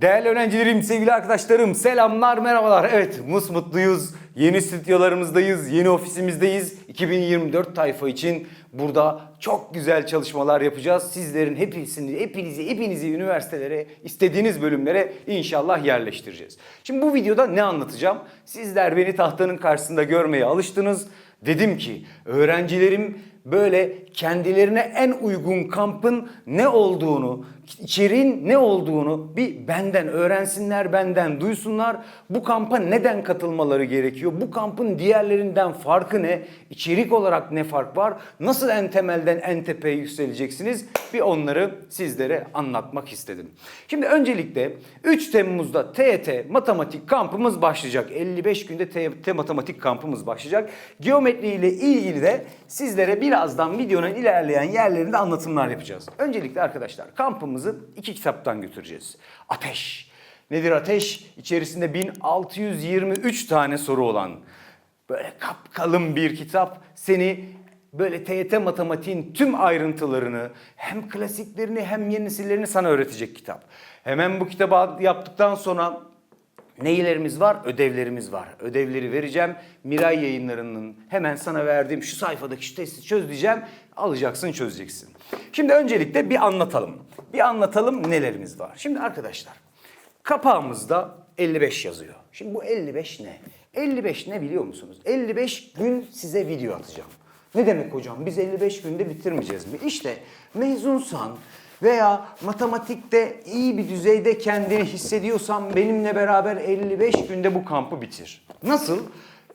Değerli öğrencilerim, sevgili arkadaşlarım, selamlar, merhabalar. Evet, musmutluyuz. Yeni stüdyolarımızdayız, yeni ofisimizdeyiz. 2024 tayfa için burada çok güzel çalışmalar yapacağız. Sizlerin hepsini, hepinizi, hepinizi üniversitelere, istediğiniz bölümlere inşallah yerleştireceğiz. Şimdi bu videoda ne anlatacağım? Sizler beni tahtanın karşısında görmeye alıştınız. Dedim ki öğrencilerim böyle kendilerine en uygun kampın ne olduğunu, içeriğin ne olduğunu bir benden öğrensinler, benden duysunlar. Bu kampa neden katılmaları gerekiyor? Bu kampın diğerlerinden farkı ne? İçerik olarak ne fark var? Nasıl en temelden en tepeye yükseleceksiniz? Bir onları sizlere anlatmak istedim. Şimdi öncelikle 3 Temmuz'da TET matematik kampımız başlayacak. 55 günde TET matematik kampımız başlayacak. Geometri ile ilgili de sizlere birazdan videonun ilerleyen yerlerinde anlatımlar yapacağız. Öncelikle arkadaşlar kampımızı iki kitaptan götüreceğiz. Ateş. Nedir ateş? İçerisinde 1623 tane soru olan böyle kapkalın bir kitap seni böyle TYT matematiğin tüm ayrıntılarını hem klasiklerini hem yeni nesillerini sana öğretecek kitap. Hemen bu kitabı yaptıktan sonra Neylerimiz var? Ödevlerimiz var. Ödevleri vereceğim. Miray yayınlarının hemen sana verdiğim şu sayfadaki şu testi çöz diyeceğim. Alacaksın çözeceksin. Şimdi öncelikle bir anlatalım. Bir anlatalım nelerimiz var. Şimdi arkadaşlar kapağımızda 55 yazıyor. Şimdi bu 55 ne? 55 ne biliyor musunuz? 55 gün size video atacağım. Ne demek hocam? Biz 55 günde bitirmeyeceğiz mi? İşte mezunsan veya matematikte iyi bir düzeyde kendini hissediyorsan benimle beraber 55 günde bu kampı bitir. Nasıl?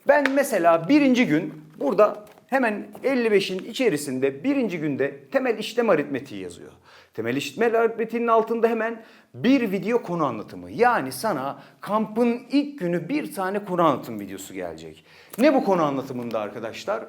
Ben mesela birinci gün burada hemen 55'in içerisinde birinci günde temel işlem aritmetiği yazıyor. Temel işlem aritmetiğinin altında hemen bir video konu anlatımı. Yani sana kampın ilk günü bir tane konu anlatım videosu gelecek. Ne bu konu anlatımında arkadaşlar?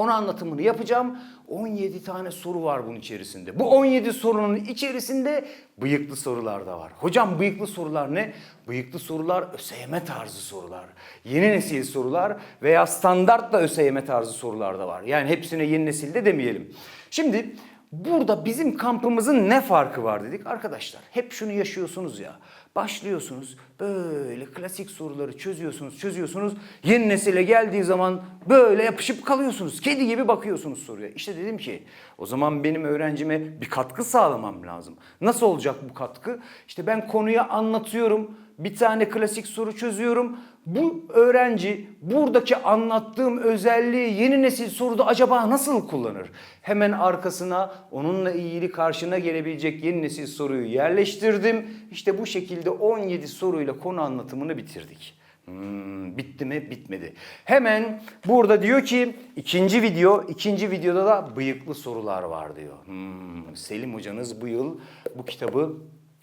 Konu anlatımını yapacağım. 17 tane soru var bunun içerisinde. Bu 17 sorunun içerisinde bıyıklı sorular da var. Hocam bıyıklı sorular ne? Bıyıklı sorular ÖSYM tarzı sorular. Yeni nesil sorular veya standart da ÖSYM tarzı sorular da var. Yani hepsine yeni nesilde demeyelim. Şimdi burada bizim kampımızın ne farkı var dedik arkadaşlar. Hep şunu yaşıyorsunuz ya. Başlıyorsunuz böyle klasik soruları çözüyorsunuz, çözüyorsunuz. Yeni nesile geldiği zaman böyle yapışıp kalıyorsunuz. Kedi gibi bakıyorsunuz soruya. İşte dedim ki o zaman benim öğrencime bir katkı sağlamam lazım. Nasıl olacak bu katkı? İşte ben konuyu anlatıyorum. Bir tane klasik soru çözüyorum. Bu öğrenci buradaki anlattığım özelliği yeni nesil soruda acaba nasıl kullanır? Hemen arkasına onunla ilgili karşına gelebilecek yeni nesil soruyu yerleştirdim. İşte bu şekilde 17 soruyla konu anlatımını bitirdik. Hmm, bitti mi? Bitmedi. Hemen burada diyor ki ikinci video, ikinci videoda da bıyıklı sorular var diyor. Hmm, Selim hocanız bu yıl bu kitabı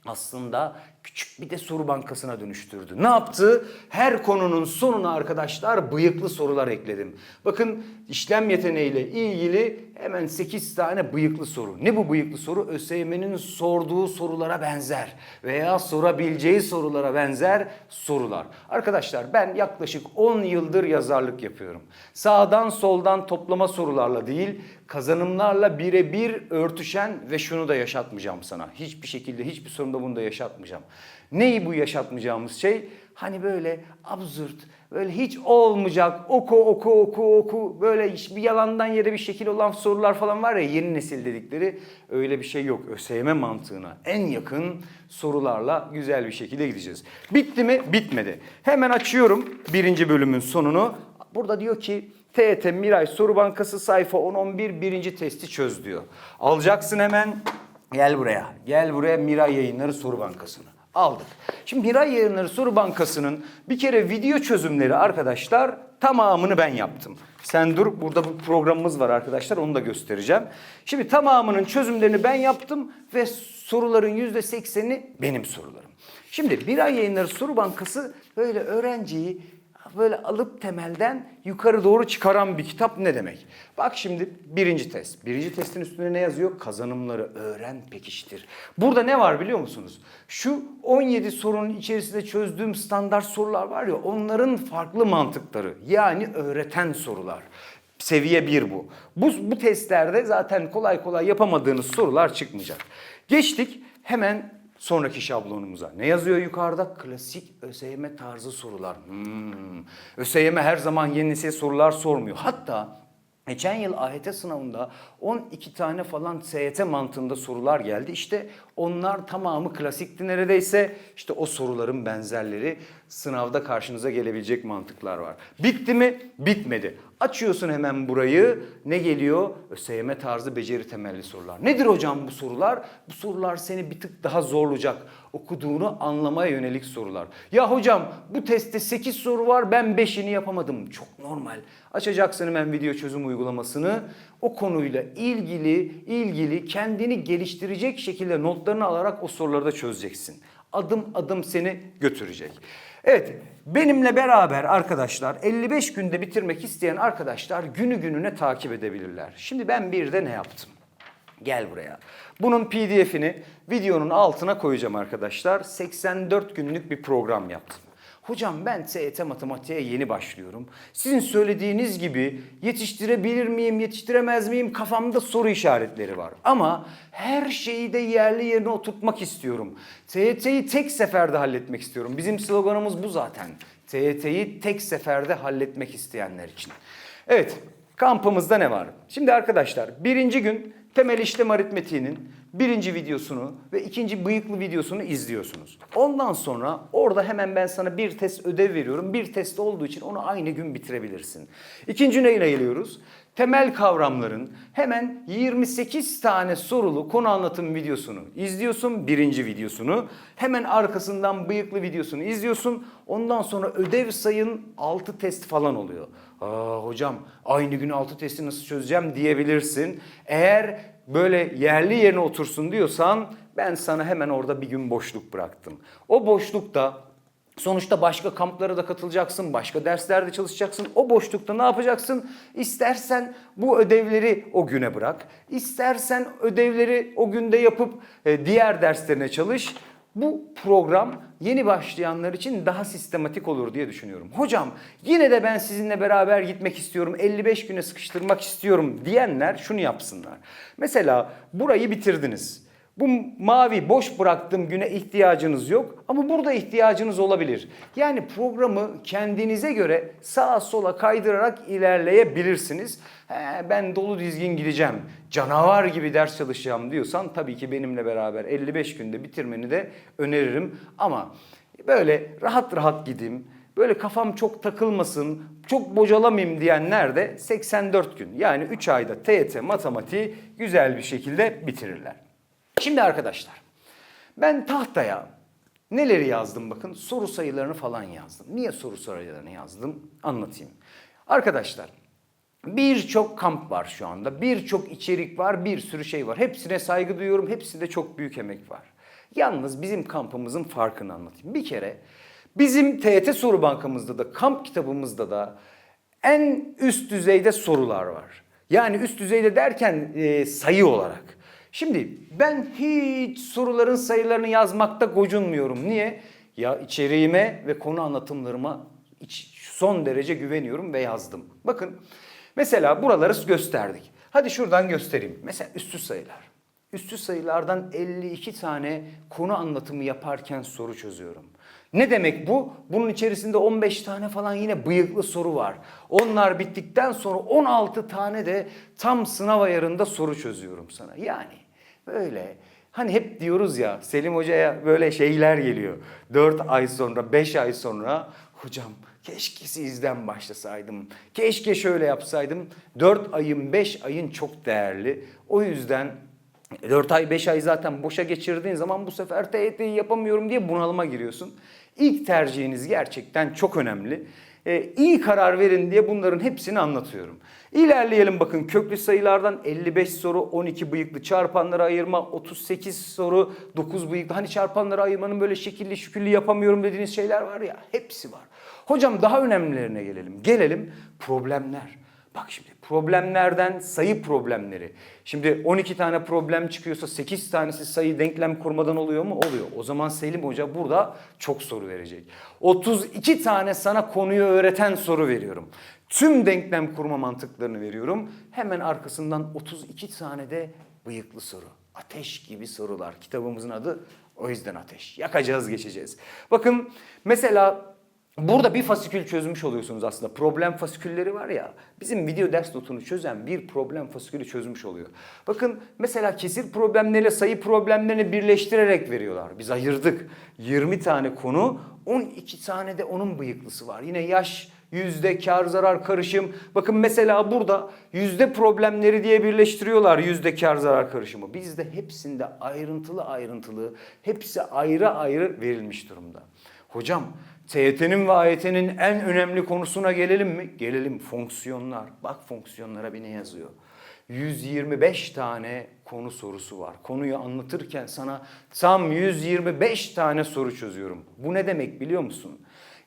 aslında küçük bir de soru bankasına dönüştürdü. Ne yaptı? Her konunun sonuna arkadaşlar bıyıklı sorular ekledim. Bakın işlem yeteneğiyle ilgili hemen 8 tane bıyıklı soru. Ne bu bıyıklı soru? ÖSYM'nin sorduğu sorulara benzer veya sorabileceği sorulara benzer sorular. Arkadaşlar ben yaklaşık 10 yıldır yazarlık yapıyorum. Sağdan soldan toplama sorularla değil, kazanımlarla birebir örtüşen ve şunu da yaşatmayacağım sana. Hiçbir şekilde hiçbir sorumda bunu da yaşatmayacağım. Neyi bu yaşatmayacağımız şey? Hani böyle absürt, böyle hiç olmayacak, oku oku oku oku, böyle bir yalandan yere bir şekil olan sorular falan var ya yeni nesil dedikleri öyle bir şey yok. ÖSYM mantığına en yakın sorularla güzel bir şekilde gideceğiz. Bitti mi? Bitmedi. Hemen açıyorum birinci bölümün sonunu. Burada diyor ki TET Miray Soru Bankası sayfa 10-11 birinci testi çöz diyor. Alacaksın hemen gel buraya. Gel buraya Miray Yayınları Soru Bankası'nı. Aldık. Şimdi Miray Yayınları Soru Bankası'nın bir kere video çözümleri arkadaşlar tamamını ben yaptım. Sen dur burada bu programımız var arkadaşlar onu da göstereceğim. Şimdi tamamının çözümlerini ben yaptım ve soruların %80'i benim sorularım. Şimdi Miray Yayınları Soru Bankası böyle öğrenciyi böyle alıp temelden yukarı doğru çıkaran bir kitap ne demek? Bak şimdi birinci test. Birinci testin üstünde ne yazıyor? Kazanımları öğren pekiştir. Burada ne var biliyor musunuz? Şu 17 sorunun içerisinde çözdüğüm standart sorular var ya onların farklı mantıkları yani öğreten sorular. Seviye 1 bu. bu. Bu testlerde zaten kolay kolay yapamadığınız sorular çıkmayacak. Geçtik hemen sonraki şablonumuza. Ne yazıyor yukarıda? Klasik ÖSYM tarzı sorular. Hmm. ÖSYM her zaman yeni sorular sormuyor. Hatta Geçen yıl AYT sınavında 12 tane falan SYT mantığında sorular geldi. İşte onlar tamamı klasikti neredeyse. İşte o soruların benzerleri sınavda karşınıza gelebilecek mantıklar var. Bitti mi? Bitmedi. Açıyorsun hemen burayı. Ne geliyor? ÖSYM tarzı beceri temelli sorular. Nedir hocam bu sorular? Bu sorular seni bir tık daha zorlayacak. Okuduğunu anlamaya yönelik sorular. Ya hocam bu testte 8 soru var ben 5'ini yapamadım. Çok normal. Açacaksın hemen video çözüm uygulamasını. O konuyla ilgili ilgili kendini geliştirecek şekilde notlarını alarak o soruları da çözeceksin. Adım adım seni götürecek. Evet benimle beraber arkadaşlar 55 günde bitirmek isteyen arkadaşlar günü gününe takip edebilirler. Şimdi ben bir de ne yaptım? Gel buraya. Bunun pdf'ini videonun altına koyacağım arkadaşlar. 84 günlük bir program yaptım. Hocam ben TYT matematiğe yeni başlıyorum. Sizin söylediğiniz gibi yetiştirebilir miyim, yetiştiremez miyim kafamda soru işaretleri var. Ama her şeyi de yerli yerine oturtmak istiyorum. TYT'yi tek seferde halletmek istiyorum. Bizim sloganımız bu zaten. TYT'yi tek seferde halletmek isteyenler için. Evet, kampımızda ne var? Şimdi arkadaşlar birinci gün temel işlem aritmetiğinin birinci videosunu ve ikinci bıyıklı videosunu izliyorsunuz. Ondan sonra orada hemen ben sana bir test ödev veriyorum. Bir test olduğu için onu aynı gün bitirebilirsin. İkinci neyine geliyoruz? Temel kavramların hemen 28 tane sorulu konu anlatım videosunu izliyorsun. Birinci videosunu. Hemen arkasından bıyıklı videosunu izliyorsun. Ondan sonra ödev sayın 6 test falan oluyor. Aa hocam aynı gün 6 testi nasıl çözeceğim diyebilirsin. Eğer böyle yerli yerine otursun diyorsan ben sana hemen orada bir gün boşluk bıraktım. O boşlukta Sonuçta başka kamplara da katılacaksın, başka derslerde çalışacaksın. O boşlukta ne yapacaksın? İstersen bu ödevleri o güne bırak. İstersen ödevleri o günde yapıp e, diğer derslerine çalış. Bu program yeni başlayanlar için daha sistematik olur diye düşünüyorum. Hocam yine de ben sizinle beraber gitmek istiyorum, 55 güne sıkıştırmak istiyorum diyenler şunu yapsınlar. Mesela burayı bitirdiniz. Bu mavi boş bıraktığım güne ihtiyacınız yok ama burada ihtiyacınız olabilir. Yani programı kendinize göre sağa sola kaydırarak ilerleyebilirsiniz. He, ben dolu dizgin gideceğim, canavar gibi ders çalışacağım diyorsan tabii ki benimle beraber 55 günde bitirmeni de öneririm. Ama böyle rahat rahat gideyim, böyle kafam çok takılmasın, çok bocalamayayım diyenler de 84 gün yani 3 ayda TYT matematiği güzel bir şekilde bitirirler. Şimdi arkadaşlar ben tahtaya neleri yazdım bakın soru sayılarını falan yazdım. Niye soru sayılarını yazdım anlatayım. Arkadaşlar birçok kamp var şu anda. Birçok içerik var, bir sürü şey var. Hepsine saygı duyuyorum. Hepsinde çok büyük emek var. Yalnız bizim kampımızın farkını anlatayım. Bir kere bizim TYT soru bankamızda da kamp kitabımızda da en üst düzeyde sorular var. Yani üst düzeyde derken e, sayı olarak. Şimdi ben hiç soruların sayılarını yazmakta gocunmuyorum. Niye? Ya içeriğime ve konu anlatımlarıma son derece güveniyorum ve yazdım. Bakın mesela buraları gösterdik. Hadi şuradan göstereyim. Mesela üstü sayılar. Üstü sayılardan 52 tane konu anlatımı yaparken soru çözüyorum. Ne demek bu? Bunun içerisinde 15 tane falan yine bıyıklı soru var. Onlar bittikten sonra 16 tane de tam sınav ayarında soru çözüyorum sana. Yani böyle hani hep diyoruz ya Selim Hoca'ya böyle şeyler geliyor. 4 ay sonra 5 ay sonra hocam keşke sizden başlasaydım. Keşke şöyle yapsaydım. 4 ayın 5 ayın çok değerli. O yüzden 4 ay 5 ay zaten boşa geçirdiğin zaman bu sefer TYT'yi yapamıyorum diye bunalıma giriyorsun. İlk tercihiniz gerçekten çok önemli. Ee, iyi karar verin diye bunların hepsini anlatıyorum. İlerleyelim bakın köklü sayılardan 55 soru, 12 bıyıklı çarpanları ayırma, 38 soru, 9 bıyıklı. Hani çarpanları ayırmanın böyle şekilli şüküllü yapamıyorum dediğiniz şeyler var ya hepsi var. Hocam daha önemlilerine gelelim. Gelelim problemler. Bak şimdi problemlerden sayı problemleri. Şimdi 12 tane problem çıkıyorsa 8 tanesi sayı denklem kurmadan oluyor mu? Oluyor. O zaman Selim Hoca burada çok soru verecek. 32 tane sana konuyu öğreten soru veriyorum. Tüm denklem kurma mantıklarını veriyorum. Hemen arkasından 32 tane de bıyıklı soru. Ateş gibi sorular. Kitabımızın adı O yüzden ateş. Yakacağız geçeceğiz. Bakın mesela Burada bir fasikül çözmüş oluyorsunuz aslında. Problem fasikülleri var ya. Bizim video ders notunu çözen bir problem fasikülü çözmüş oluyor. Bakın mesela kesir problemleriyle sayı problemlerini birleştirerek veriyorlar. Biz ayırdık. 20 tane konu, 12 tane de onun bıyıklısı var. Yine yaş, yüzde, kar, zarar, karışım. Bakın mesela burada yüzde problemleri diye birleştiriyorlar yüzde kar, zarar, karışımı. Bizde hepsinde ayrıntılı ayrıntılı, hepsi ayrı ayrı verilmiş durumda. Hocam TYT'nin ve AYT'nin en önemli konusuna gelelim mi? Gelelim fonksiyonlar. Bak fonksiyonlara bir ne yazıyor? 125 tane konu sorusu var. Konuyu anlatırken sana tam 125 tane soru çözüyorum. Bu ne demek biliyor musun?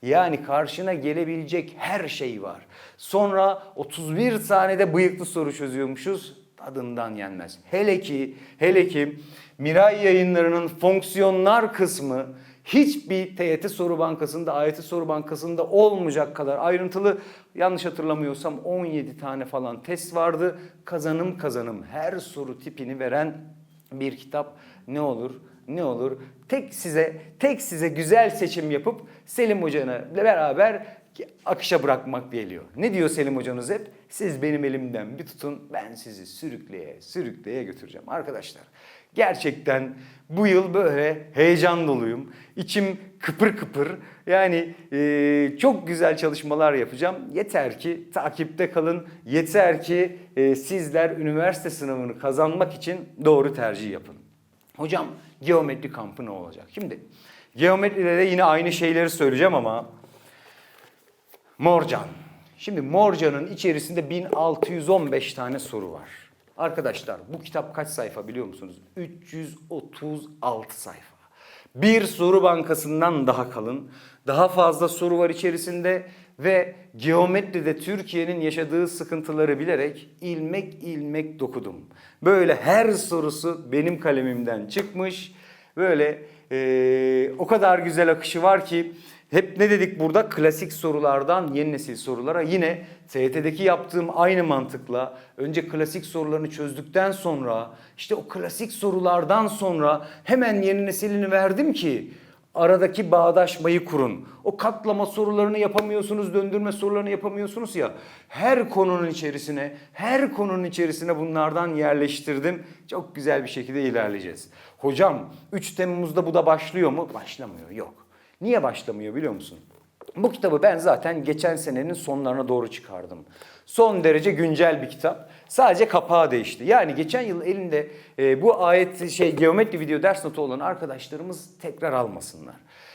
Yani karşına gelebilecek her şey var. Sonra 31 tane de bıyıklı soru çözüyormuşuz. Tadından yenmez. Hele ki, hele ki Miray yayınlarının fonksiyonlar kısmı hiçbir TYT soru bankasında, AYT soru bankasında olmayacak kadar ayrıntılı. Yanlış hatırlamıyorsam 17 tane falan test vardı. Kazanım kazanım her soru tipini veren bir kitap ne olur? Ne olur? Tek size tek size güzel seçim yapıp Selim Hoca'yla beraber akışa bırakmak geliyor. Ne diyor Selim Hocanız hep? Siz benim elimden bir tutun ben sizi sürükleye sürükleye götüreceğim. Arkadaşlar gerçekten bu yıl böyle heyecan doluyum. İçim kıpır kıpır. Yani e, çok güzel çalışmalar yapacağım. Yeter ki takipte kalın. Yeter ki e, sizler üniversite sınavını kazanmak için doğru tercih yapın. Hocam geometri kampı ne olacak? Şimdi geometride de yine aynı şeyleri söyleyeceğim ama Morcan. Şimdi Morcan'ın içerisinde 1615 tane soru var. Arkadaşlar bu kitap kaç sayfa biliyor musunuz? 336 sayfa. Bir soru bankasından daha kalın. Daha fazla soru var içerisinde ve geometride Türkiye'nin yaşadığı sıkıntıları bilerek ilmek ilmek dokudum. Böyle her sorusu benim kalemimden çıkmış. Böyle eee, o kadar güzel akışı var ki hep ne dedik burada? Klasik sorulardan yeni nesil sorulara yine TYT'deki yaptığım aynı mantıkla önce klasik sorularını çözdükten sonra işte o klasik sorulardan sonra hemen yeni nesilini verdim ki aradaki bağdaşmayı kurun. O katlama sorularını yapamıyorsunuz, döndürme sorularını yapamıyorsunuz ya. Her konunun içerisine, her konunun içerisine bunlardan yerleştirdim. Çok güzel bir şekilde ilerleyeceğiz. Hocam 3 Temmuz'da bu da başlıyor mu? Başlamıyor, yok. Niye başlamıyor biliyor musun? Bu kitabı ben zaten geçen senenin sonlarına doğru çıkardım. Son derece güncel bir kitap. Sadece kapağı değişti. Yani geçen yıl elinde e, bu ayet şey geometri video ders notu olan arkadaşlarımız tekrar almasınlar.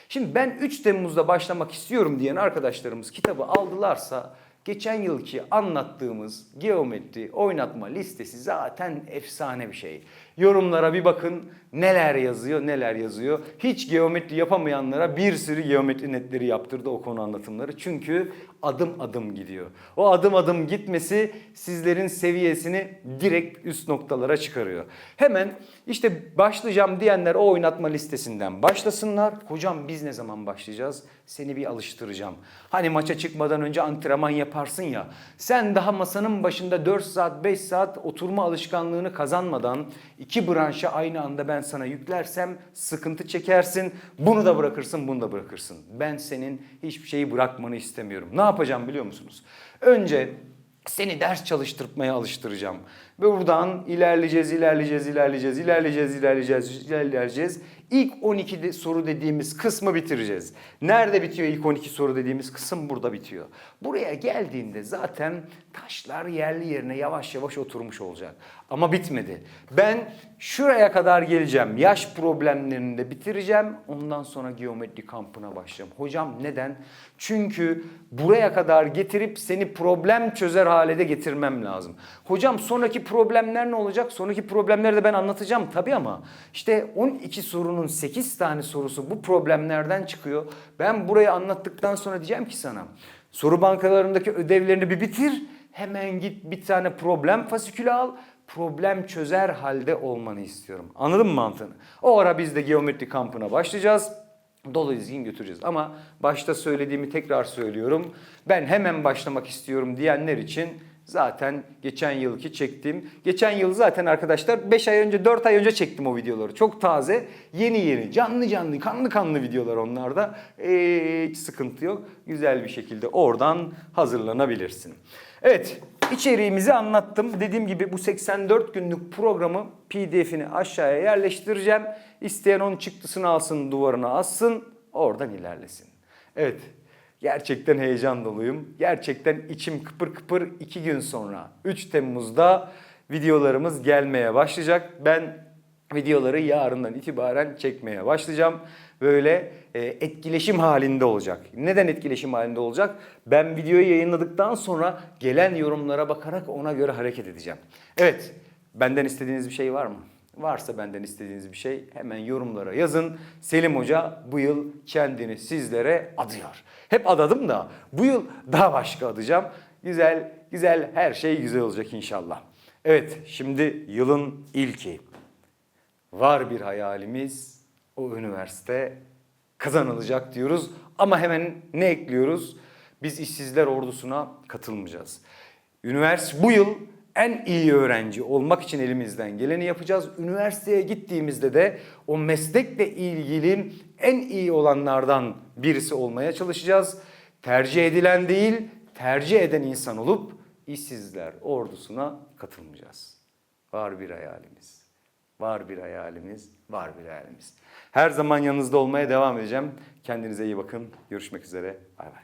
Şimdi ben 3 Temmuz'da başlamak istiyorum diyen arkadaşlarımız kitabı aldılarsa geçen yılki anlattığımız geometri oynatma listesi zaten efsane bir şey. Yorumlara bir bakın neler yazıyor neler yazıyor. Hiç geometri yapamayanlara bir sürü geometri netleri yaptırdı o konu anlatımları. Çünkü adım adım gidiyor. O adım adım gitmesi sizlerin seviyesini direkt üst noktalara çıkarıyor. Hemen işte başlayacağım diyenler o oynatma listesinden başlasınlar. Hocam biz ne zaman başlayacağız? Seni bir alıştıracağım. Hani maça çıkmadan önce antrenman yaparsın ya. Sen daha masanın başında 4 saat 5 saat oturma alışkanlığını kazanmadan iki branşı aynı anda ben sana yüklersem sıkıntı çekersin. Bunu da bırakırsın bunu da bırakırsın. Ben senin hiçbir şeyi bırakmanı istemiyorum. Ne yapacağım biliyor musunuz? Önce seni ders çalıştırmaya alıştıracağım. Buradan ilerleyeceğiz, ilerleyeceğiz, ilerleyeceğiz, ilerleyeceğiz, ilerleyeceğiz, ilerleyeceğiz. İlk 12 de soru dediğimiz kısmı bitireceğiz. Nerede bitiyor ilk 12 soru dediğimiz kısım burada bitiyor. Buraya geldiğinde zaten taşlar yerli yerine yavaş yavaş oturmuş olacak. Ama bitmedi. Ben şuraya kadar geleceğim. Yaş problemlerini de bitireceğim. Ondan sonra geometri kampına başlayacağım. Hocam neden? Çünkü buraya kadar getirip seni problem çözer hale de getirmem lazım. Hocam sonraki problemler ne olacak? Sonraki problemleri de ben anlatacağım tabii ama işte 12 sorunun 8 tane sorusu bu problemlerden çıkıyor. Ben burayı anlattıktan sonra diyeceğim ki sana soru bankalarındaki ödevlerini bir bitir. Hemen git bir tane problem fasikülü al problem çözer halde olmanı istiyorum. Anladın mı mantığını? O ara biz de geometri kampına başlayacağız. Dolu dizgin götüreceğiz. Ama başta söylediğimi tekrar söylüyorum. Ben hemen başlamak istiyorum diyenler için zaten geçen yılki çektiğim. Geçen yıl zaten arkadaşlar 5 ay önce 4 ay önce çektim o videoları. Çok taze, yeni yeni, canlı canlı, kanlı kanlı videolar onlarda. Ee, hiç sıkıntı yok. Güzel bir şekilde oradan hazırlanabilirsin. Evet, içeriğimizi anlattım. Dediğim gibi bu 84 günlük programı PDF'ini aşağıya yerleştireceğim. İsteyen onun çıktısını alsın, duvarına assın, oradan ilerlesin. Evet, gerçekten heyecan doluyum. Gerçekten içim kıpır kıpır 2 gün sonra 3 Temmuz'da videolarımız gelmeye başlayacak. Ben videoları yarından itibaren çekmeye başlayacağım. Böyle e, etkileşim halinde olacak. Neden etkileşim halinde olacak? Ben videoyu yayınladıktan sonra gelen yorumlara bakarak ona göre hareket edeceğim. Evet, benden istediğiniz bir şey var mı? Varsa benden istediğiniz bir şey hemen yorumlara yazın. Selim Hoca bu yıl kendini sizlere adıyor. Hep adadım da bu yıl daha başka adayacağım. Güzel, güzel her şey güzel olacak inşallah. Evet, şimdi yılın ilki. Var bir hayalimiz, o üniversite kazanılacak diyoruz. Ama hemen ne ekliyoruz? Biz işsizler ordusuna katılmayacağız. Üniversite bu yıl en iyi öğrenci olmak için elimizden geleni yapacağız. Üniversiteye gittiğimizde de o meslekle ilgili en iyi olanlardan birisi olmaya çalışacağız. Tercih edilen değil, tercih eden insan olup işsizler ordusuna katılmayacağız. Var bir hayalimiz. Var bir hayalimiz, var bir hayalimiz. Her zaman yanınızda olmaya devam edeceğim. Kendinize iyi bakın. Görüşmek üzere. Bay bay.